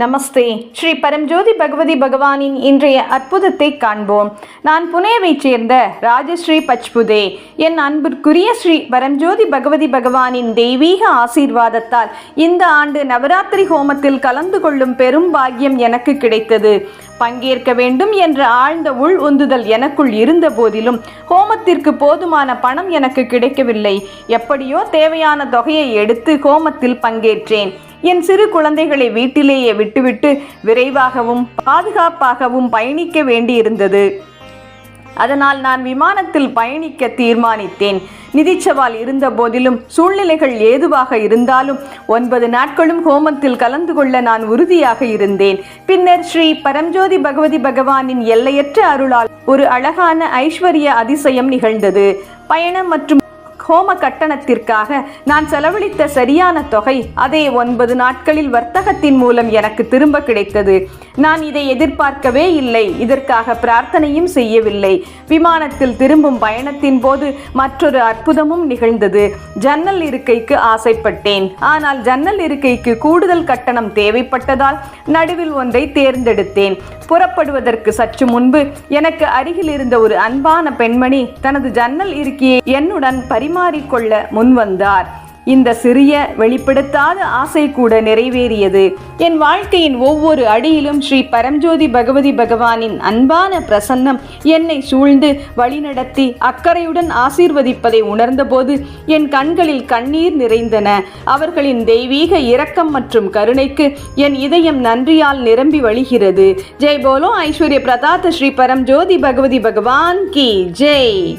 நமஸ்தே. ஸ்ரீ பரம்ஜோதி பகவதி பகவானின் இன்றைய அற்புதத்தை காண்போம். நான் புனேவைச் சேர்ந்த ராஜஸ்ரீ பச்புதே என் அன்பிற்குரிய ஸ்ரீ பரம்ஜோதி பகவதி பகவானின் தெய்வீக ஆசீர்வாதத்தால் இந்த ஆண்டு நவராத்திரி ஹோமத்தில் கலந்து கொள்ளும் பெரும் பாக்கியம் எனக்கு கிடைத்தது. பங்கேற்க வேண்டும் என்ற ஆழ்ந்த உள் உந்துதல் எனக்குள் இருந்த போதிலும் ஹோமத்திற்கு போதுமான பணம் எனக்கு கிடைக்கவில்லை. எப்படியோ தேவையான தொகையை எடுத்து ஹோமத்தில் பங்கேற்றேன். என் சிறு குழந்தைகளை வீட்டிலேயே விட்டுவிட்டு விரைவாகவும் பாதுகாப்பாகவும் பயணிக்க வேண்டியிருந்தது. அதனால் நான் விமானத்தில் பயணிக்க தீர்மானித்தேன். நிதிச்சவால் இருந்த போதிலும் சூழ்நிலைகள் ஏதுவாக இருந்தாலும் ஒன்பது நாட்களும் ஹோமத்தில் கலந்து கொள்ள நான் உறுதியாக இருந்தேன். பின்னர் ஸ்ரீ பரம்ஜோதி பகவதி பகவானின் எல்லையற்ற அருளால் ஒரு அழகான ஐஸ்வர்ய அதிசயம் நிகழ்ந்தது. பயணம் மற்றும் ஹோம கட்டணத்திற்காக நான் செலவழித்த சரியான தொகை அதே ஒன்பது நாட்களில் வர்த்தகத்தின் மூலம் எனக்கு திரும்ப கிடைத்தது. நான் இதை எதிர்பார்க்கவே இல்லை. இதற்காக பிரார்த்தனையும் செய்யவில்லை. விமானத்தில் திரும்பும் பயணத்தின் போது மற்றொரு அற்புதமும் நிகழ்ந்தது. ஜன்னல் இருக்கைக்கு ஆசைப்பட்டேன். ஆனால் ஜன்னல் இருக்கைக்கு கூடுதல் கட்டணம் தேவைப்பட்டதால் நடுவில் ஒன்றை தேர்ந்தெடுத்தேன். புறப்படுவதற்கு சற்று முன்பு எனக்கு அருகில் இருந்த ஒரு அன்பான பெண்மணி தனது ஜன்னல் இருக்கையை என்னுடன் பரி பரிமாறிக்கொள்ள முன்வந்தார். இந்த சிறிய வெளிப்படுத்தாத ஆசை கூட நிறைவேறியது. என் வாழ்க்கையின் ஒவ்வொரு அடியிலும் ஸ்ரீ பரம்ஜோதி பகவதி பகவானின் அன்பான பிரசன்னம் என்னை சூழ்ந்து வழிநடத்தி அக்கறையுடன் ஆசீர்வதிப்பதை உணர்ந்தபோது என் கண்களில் கண்ணீர் நிறைந்தன. அவர்களின் தெய்வீக இரக்கம் மற்றும் கருணைக்கு என் இதயம் நன்றியால் நிரம்பி வழிகிறது. ஜெய் போலோ ஐஸ்வர்ய பிரதாத்த ஸ்ரீ பரம்ஜோதி பகவதி பகவான் கி. ஜெய்.